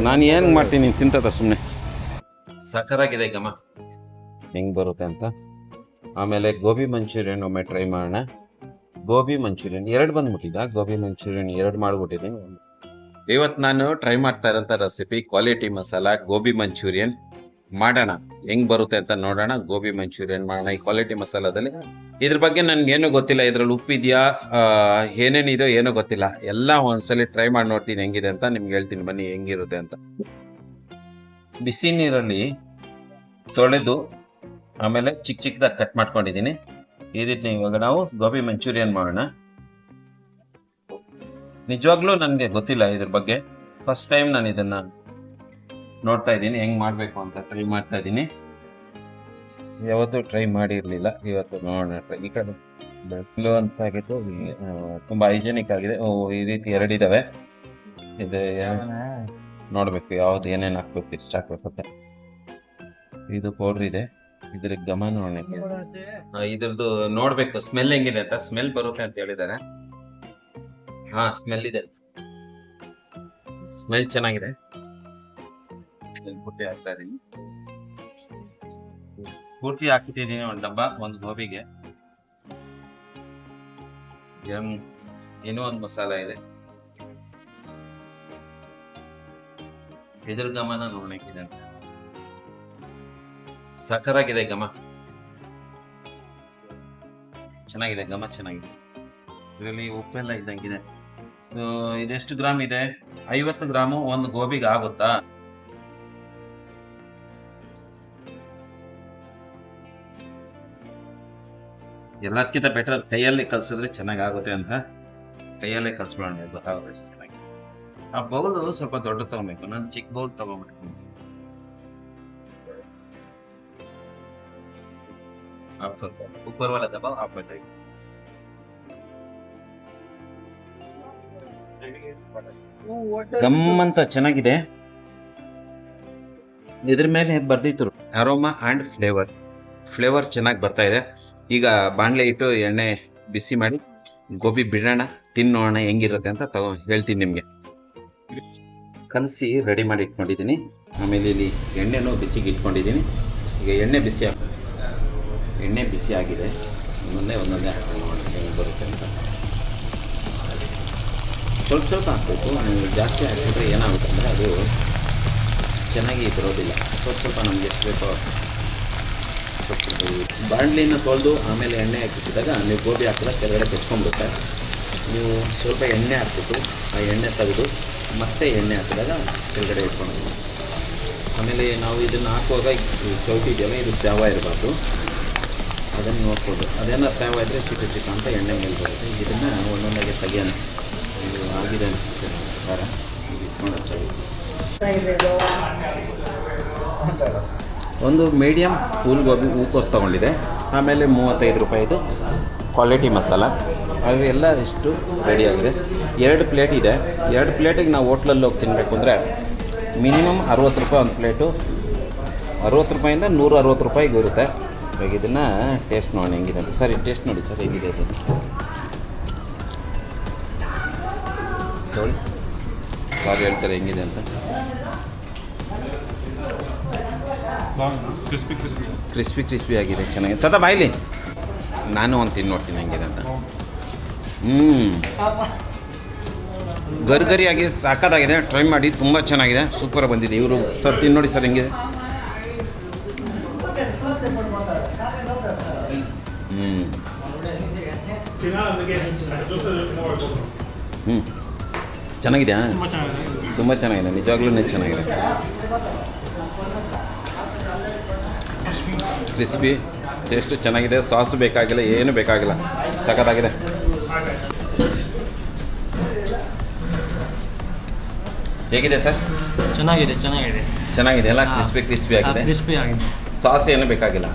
ನಾನು ಏನು ಮಾಡ್ತೀನಿ ತಿಂತದ ಸುಮ್ಮನೆ ಸಕರಾಗಿದೆ ಗಮ. ಹೆಂಗೆ ಬರುತ್ತೆ ಅಂತ? ಆಮೇಲೆ ಗೋಬಿ ಮಂಚೂರಿಯನ್ ಒಮ್ಮೆ ಟ್ರೈ ಮಾಡೋಣ. ಗೋಬಿ ಮಂಚೂರಿಯನ್ ಎರಡು ಬಂದ್ಬಿಟ್ಟಿದ್ದ ಗೋಬಿ ಮಂಚೂರಿಯನ್ ಎರಡು ಮಾಡ್ಬಿಟ್ಟಿದ್ದೀನಿ. ಇವತ್ತು ನಾನು ಟ್ರೈ ಮಾಡ್ತಾ ಇರೋಂಥ recipe quality masala gobi Manchurian. ಮಾಡೋಣ. ಹೆಂಗ್ ಬರುತ್ತೆ ಅಂತ ನೋಡೋಣ. ಗೋಬಿ ಮಂಚೂರಿಯನ್ ಮಾಡೋಣ. ಈ ಕ್ವಾಲಿಟಿ ಮಸಾಲದಲ್ಲಿ. ಇದ್ರ ಬಗ್ಗೆ ನನ್ಗೇನು ಗೊತ್ತಿಲ್ಲ. ಇದ್ರಲ್ಲಿ ಉಪ್ಪಿದೆಯಾ ಏನೇನಿದೆಯೋ ಏನೋ ಗೊತ್ತಿಲ್ಲ. ಎಲ್ಲ ಒಂದ್ಸಲಿ ಟ್ರೈ ಮಾಡಿ ನೋಡ್ತೀನಿ ಹೆಂಗಿದೆ ಅಂತ ನಿಮ್ಗೆ ಹೇಳ್ತೀನಿ. ಬನ್ನಿ ಹೆಂಗಿರುತ್ತೆ ಅಂತ. ಬಿಸಿ ನೀರಲ್ಲಿ ತೊಳೆದು ಆಮೇಲೆ ಚಿಕ್ಕ ಚಿಕ್ಕದಾಗಿ ಕಟ್ ಮಾಡ್ಕೊಂಡಿದ್ದೀನಿ. ಇದನ್ನ ಇವಾಗ ನಾವು ಗೋಬಿ ಮಂಚೂರಿಯನ್ ಮಾಡೋಣ. ನಿಜವಾಗ್ಲೂ ನನಗೆ ಗೊತ್ತಿಲ್ಲ ಇದ್ರ ಬಗ್ಗೆ. ಫಸ್ಟ್ ಟೈಮ್ ನಾನು ಇದನ್ನ ನೋಡ್ತಾ ಇದ್ದೀನಿ, ಹೆಂಗ್ ಮಾಡಬೇಕು ಅಂತ ಟ್ರೈ ಮಾಡ್ತಾ ಇದ್ದೀನಿ. ಯಾವತ್ತೂ ಟ್ರೈ ಮಾಡಿರ್ಲಿಲ್ಲ, ಇವತ್ತು ನೋಡೋಣ ಟ್ರೈ ಈ ಕಡೆ ಬೆಳ್ಳು ಅಂತ ಆಗಿತ್ತು ತುಂಬ ಹೈಜೆನಿಕ್ ಆಗಿದೆ. ಈ ರೀತಿ ಎರಡಿದ್ದಾವೆ ಇದು ನೋಡಬೇಕು ಯಾವ್ದು ಏನೇನು ಹಾಕ್ಬೇಕು ಇಷ್ಟ ಹಾಕ್ಬೇಕು ಅಂತ ಇದು. ಪೌಡ್ರ್ ಇದೆ ಇದ್ರ ಗಮನ ಇದ್ರದ್ದು ನೋಡ್ಬೇಕು ಸ್ಮೆಲ್ ಹೆಂಗಿದೆ ಅಂತ. ಸ್ಮೆಲ್ ಬರುತ್ತೆ ಅಂತ ಹೇಳಿದ್ದಾರೆ. ಹಾ ಸ್ಮೆಲ್ ಇದೆ. ಸ್ಮೆಲ್ ಚೆನ್ನಾಗಿದೆ. ಇದನ್ನ ಪೂರ್ತಿ ಹಾಕ್ತಾ ಇದ್ದೀನಿ ಪೂರ್ತಿ ಹಾಕ್ತಿದ್ದೀನಿ ಒಂದು ಡಬ್ಬ ಒಂದು ಗೋಬಿಗೆ ಏನೋ ಒಂದು ಮಸಾಲ ಇದೆ ಎದುರು ಗಮನ ನೋಡಕ್ಕಿದೆ ಅಂತ ಸಖರಾಗಿದೆ ಗಮ ಚೆನ್ನಾಗಿದೆ ಗಮ ಚೆನ್ನಾಗಿದೆ ಇದರಲ್ಲಿ ಉಪ್ಪೆಲ್ಲ ಇದ್ದಂಗಿದೆ ಸೊ ಇದೆಷ್ಟು ಗ್ರಾಮ್ ಇದೆ ಐವತ್ತು ಗ್ರಾಮು ಒಂದು ಗೋಬಿಗೆ ಆಗುತ್ತಾ ಎಲ್ಲದಕ್ಕಿಂತ ಬೆಟರ್ ಕೈಯಲ್ಲಿ ಕಲ್ಸಿದ್ರೆ ಚೆನ್ನಾಗಿ ಆಗುತ್ತೆ ಅಂತ ಕೈಯಲ್ಲೇ ಕಲ್ಸ್ಬಿಡೋಣ ಗೊತ್ತಾಗುತ್ತೆ ಚೆನ್ನಾಗಿ. ಆ ಬೌಲು ಸ್ವಲ್ಪ ದೊಡ್ಡ ತಗೋಬೇಕು, ನಾನು ಚಿಕ್ಕ ಬೌಲ್ ತಗೊಂಡ್ಬಿಟ್ಟು ಅಂತ ಆಫ್ ಆಯ್ತು ಗಮ್ಮಂತ ಚೆನ್ನಾಗಿದೆ. ಇದ್ರ ಮೇಲೆ ಬರ್ದಿತ್ತು. ಅರೋಮಾ ಅಂಡ್ ಫ್ಲೇವರ್ ಫ್ಲೇವರ್ ಚೆನ್ನಾಗಿ ಬರ್ತಾ ಇದೆ. ಈಗ ಬಾಣಲೆ ಇಟ್ಟು ಎಣ್ಣೆ ಬಿಸಿ ಮಾಡಿ, ಗೋಬಿ ಬಿಡೋಣ ತಿನ್ನೋಣ ಹೆಂಗಿರುತ್ತೆ ಅಂತ ತಗೋ, ಹೇಳ್ತೀನಿ ನಿಮಗೆ. ಕಲಸಿ ರೆಡಿ ಮಾಡಿ ಇಟ್ಕೊಂಡಿದ್ದೀನಿ. ಆಮೇಲೆ ಇಲ್ಲಿ ಎಣ್ಣೆನೂ ಬಿಸಿಗೆ ಇಟ್ಕೊಂಡಿದ್ದೀನಿ. ಈಗ ಎಣ್ಣೆ ಬಿಸಿ ಹಾಕ ಎಣ್ಣೆ ಬಿಸಿ ಆಗಿದೆ. ಒಂದೊಂದೇ ಒಂದೊಂದೇ ಹೆಂಗೆ ಬರುತ್ತೆ ಅಂತ. ಸ್ವಲ್ಪ ಸ್ವಲ್ಪ ಹಾಕಬೇಕು. ನೀವು ಜಾಸ್ತಿ ಹಾಕಿದ್ರೆ ಏನಾಗುತ್ತೆ ಅಂದರೆ ಅದು ಚೆನ್ನಾಗಿ ಬರೋದಿಲ್ಲ. ಸ್ವಲ್ಪ ಸ್ವಲ್ಪ ನಮಗೆ ಎಷ್ಟು ಬೇಕೋ ಬಾಣಲಿನ ತೊಳೆದು ಆಮೇಲೆ ಎಣ್ಣೆ ಹಾಕಿಟ್ಟಿದಾಗ ನೀವು ಗೋಬಿ ಹಾಕಿದ್ರೆ ಕೆಳಗಡೆ ಕೆಚ್ಕೊಂಡ್ಬಿಡುತ್ತೆ ನೀವು ಸ್ವಲ್ಪ ಎಣ್ಣೆ ಹಾಕ್ಬಿಟ್ಟು ಆ ಎಣ್ಣೆ ತೆಗೆದು ಮತ್ತೆ ಎಣ್ಣೆ ಹಾಕಿದಾಗ ಕೆಳಗಡೆ ಇಟ್ಕೊಂಡು ಆಮೇಲೆ ನಾವು ಇದನ್ನು ಹಾಕುವಾಗ ಚೌಟಿ ಇದೆಯಲ್ಲ, ಇದು ತ್ಯಾವ ಇರಬಾರ್ದು. ಅದನ್ನು ನೋಡ್ಕೊಂಡು ಅದೇನೋ ತ್ಯಾವ ಇದ್ದರೆ ಚಿಕ್ಕ ಚಿಕ್ಕ ಅಂತ ಎಣ್ಣೆ ಮೇಲೆ ಬರುತ್ತೆ. ಇದನ್ನು ಒಂದೊಂದಾಗೆ ತೆಗೆಯೋಣ. ಇದು ಆಗಿದೆ ಅನಿಸುತ್ತೆ ಪ್ರಕಾರ. ಇಟ್ಕೊಂಡು ಒಂದು ಮೀಡಿಯಮ್ ಫುಲ್ ಗೋಬಿ ಹೂಕೋಸ್ ತೊಗೊಂಡಿದೆ. ಆಮೇಲೆ ಮೂವತ್ತೈದು ರೂಪಾಯಿದು ಕ್ವಾಲಿಟಿ ಮಸಾಲ. ಅವೆಲ್ಲ ಇಷ್ಟು ರೆಡಿಯಾಗಿದೆ ಎರಡು ಪ್ಲೇಟ್ ಇದೆ. ಎರಡು ಪ್ಲೇಟಿಗೆ ನಾವು ಹೋಟ್ಲಲ್ಲಿ ಹೋಗಿ ತಿನ್ನಬೇಕು ಅಂದರೆ ಮಿನಿಮಮ್ ಅರುವತ್ತು ರೂಪಾಯಿ ಒಂದು ಪ್ಲೇಟು ಅರುವತ್ತು ರೂಪಾಯಿಂದ ನೂರ ಅರುವತ್ತು ರೂಪಾಯಿಗೆ ಇರುತ್ತೆ. ಈಗ ಇದನ್ನು ಟೇಸ್ಟ್ ನೋಡಿ ಹೆಂಗಿದೆ ಅಂತ. ಸರಿ ಟೇಸ್ಟ್ ನೋಡಿ ಸರ್, ಹೇಗಿದೆ ನೋಡಿ ಸಾರಿ ಹೇಳ್ತಾರೆ, ಹೆಂಗಿದೆ ಅಂತ. ಕ್ರಿಸ್ಪಿ ಕ್ರಿಸ್ಪಿ ಕ್ರಿಸ್ಪಿ ಕ್ರಿಸ್ಪಿ ಆಗಿದೆ ಚೆನ್ನಾಗಿದೆ. ತದ ಬಾಯ್ಲಿ ನಾನು ಒಂದು ತಿಂದು ನೋಡ್ತೀನಿ ಹೆಂಗಿದೆ ಅಂತ. ಹ್ಞೂ ಗರ್ಗರಿಯಾಗಿ ಸಾಕದಾಗಿದೆ ಟ್ರೈ ಮಾಡಿ ತುಂಬ ಚೆನ್ನಾಗಿದೆ ಸೂಪರ್ ಬಂದಿದೆ. ಇವರು ಸರ್ ತಿಂದು ನೋಡಿ ಸರ್ ಹೆಂಗಿದೆ. ಹ್ಞೂ ಹ್ಞೂ ಚೆನ್ನಾಗಿದೆಯಾ? ತುಂಬ ಚೆನ್ನಾಗಿದೆ. ತುಂಬ ಚೆನ್ನಾಗಿದೆ ನಿಜವಾಗ್ಲೂ ಚೆನ್ನಾಗಿದೆ. ಕ್ರಿಸ್ಪಿ ಟೇಸ್ಟ್ ಚೆನ್ನಾಗಿದೆ ಸಾಸ್ ಬೇಕಾಗಿಲ್ಲ ಏನು ಬೇಕಾಗಿಲ್ಲ. ಸಖತ್ತಾಗಿದೆ. ಹೇಗಿದೆ ಸರ್? ಚೆನ್ನಾಗಿದೆ ಚೆನ್ನಾಗಿದೆ. ಚೆನ್ನಾಗಿದೆ ಎಲ್ಲ ಕ್ರಿಸ್ಪಿ ಕ್ರಿಸ್ಪಿ ಆಗಿದೆ. ಕ್ರಿಸ್ಪಿ ಆಗಿದೆ. ಸಾಸ್ ಏನು ಬೇಕಾಗಿಲ್ಲ?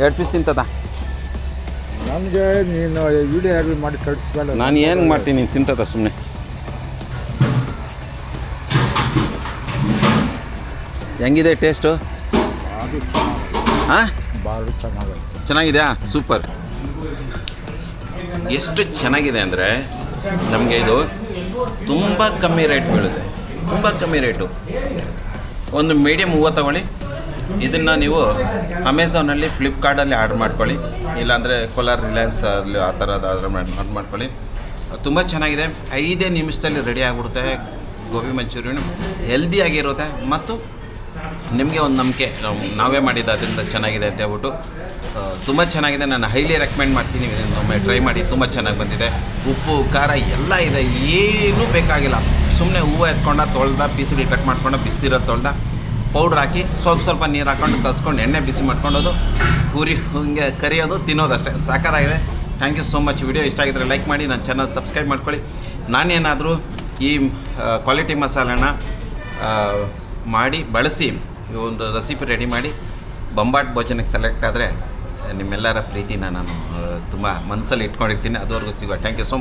ಎರಡು ಪೀಸ್ ತಿಂತದ? ನಮಗೆ ನೀನು ವಿಡಿಯೋ ಮಾಡಿ ಕಳಿಸ್ಬೇಡ ನಾನು ಏನು ಮಾಡ್ತೀನಿ ತಿಂತದ ಸುಮ್ಮನೆ ಹೆಂಗಿದೆ ಟೇಸ್ಟು? ಹಾಂ? ಭಾಳ ಚೆನ್ನಾಗೈತೆ. ಚೆನ್ನಾಗಿದೆಯಾ? ಸೂಪರ್. ಎಷ್ಟು ಚೆನ್ನಾಗಿದೆ ಅಂದರೆ ನಮಗೆ ಇದು ತುಂಬ ಕಮ್ಮಿ ರೇಟ್ ಬೀಳುತ್ತೆ. ತುಂಬ ಕಮ್ಮಿ ರೇಟು ಒಂದು ಮೀಡಿಯಮ್ ಹೂವು ತಗೊಳ್ಳಿ. ಇದನ್ನು ನೀವು ಅಮೆಝಾನಲ್ಲಿ ಫ್ಲಿಪ್ಕಾರ್ಟಲ್ಲಿ ಆರ್ಡ್ರ್ ಮಾಡ್ಕೊಳ್ಳಿ. ಇಲ್ಲಾಂದರೆ ಕೋಲಾರ್ ರಿಲಯನ್ಸ್ ಅಲ್ಲಿ ಆ ಥರದ ಆರ್ಡ್ರ್ ಮಾಡಿ ಆರ್ಡ್ರ್ ಮಾಡ್ಕೊಳ್ಳಿ. ತುಂಬ ಚೆನ್ನಾಗಿದೆ. ಐದೇ ನಿಮಿಷದಲ್ಲಿ ರೆಡಿ ಆಗಿಬಿಡುತ್ತೆ. ಗೋಬಿ ಮಂಚೂರಿಯನ್ ಹೆಲ್ದಿಯಾಗಿರುತ್ತೆ ಮತ್ತು ನಿಮಗೆ ಒಂದು ನಂಬಿಕೆ, ನಾವು ಮಾಡಿದ್ದು ಅದರಿಂದ ಚೆನ್ನಾಗಿದೆ ಅಂತ ಹೇಳ್ಬಿಟ್ಟು ತುಂಬ ಚೆನ್ನಾಗಿದೆ. ನಾನು ಹೈಲಿ ರೆಕಮೆಂಡ್ ಮಾಡ್ತೀನಿ. ಒಮ್ಮೆ ಟ್ರೈ ಮಾಡಿ, ತುಂಬ ಚೆನ್ನಾಗಿ ಬಂದಿದೆ. ಉಪ್ಪು, ಖಾರ ಎಲ್ಲ ಇದೆ. ಏನೂ ಬೇಕಾಗಿಲ್ಲ. ಸುಮ್ಮನೆ ಹೂವು ಎತ್ಕೊಂಡ, ತೊಳ್ದ ಪೀಸ್ಗಳು ಕಟ್ ಮಾಡ್ಕೊಂಡು, ಬಿಸ್ತಿರೋದು ತೊಳ್ದ ಪೌಡ್ರ್ ಹಾಕಿ ಸ್ವಲ್ಪ ಸ್ವಲ್ಪ ನೀರು ಹಾಕೊಂಡು ಕಲ್ಸ್ಕೊಂಡು, ಎಣ್ಣೆ ಬಿಸಿ ಮಾಡ್ಕೊಳ್ಳೋದು ಪೂರಿ ಹಿಂಗೆ ಕರಿಯೋದು, ತಿನ್ನೋದಷ್ಟೇ. ಸಾಕಾಗಿದೆ thank you so much video ಇಷ್ಟ ಆಗಿದ್ರೆ ಲೈಕ್ ಮಾಡಿ, ನನ್ನ ಚಾನಲ್ ಸಬ್ಸ್ಕ್ರೈಬ್ ಮಾಡ್ಕೊಳ್ಳಿ. ನಾನೇನಾದರೂ ಈ ಕ್ವಾಲಿಟಿ ಮಸಾಲೆನ ಮಾಡಿ, ಬಳಸಿ ಈ ಒಂದು ರೆಸಿಪಿ ರೆಡಿ ಮಾಡಿ ಬೊಂಬಾಟ್ ಭೋಜನಕ್ಕೆ ಸೆಲೆಕ್ಟ್ ಆದರೆ ನಿಮ್ಮೆಲ್ಲರ ಪ್ರೀತಿನ ನಾನು ತುಂಬ ಮನಸ್ಸಲ್ಲಿ ಇಟ್ಕೊಂಡಿರ್ತೀನಿ. ಅದುವರೆಗೂ ಸಿಗೋ ಥ್ಯಾಂಕ್ ಯು ಸೊ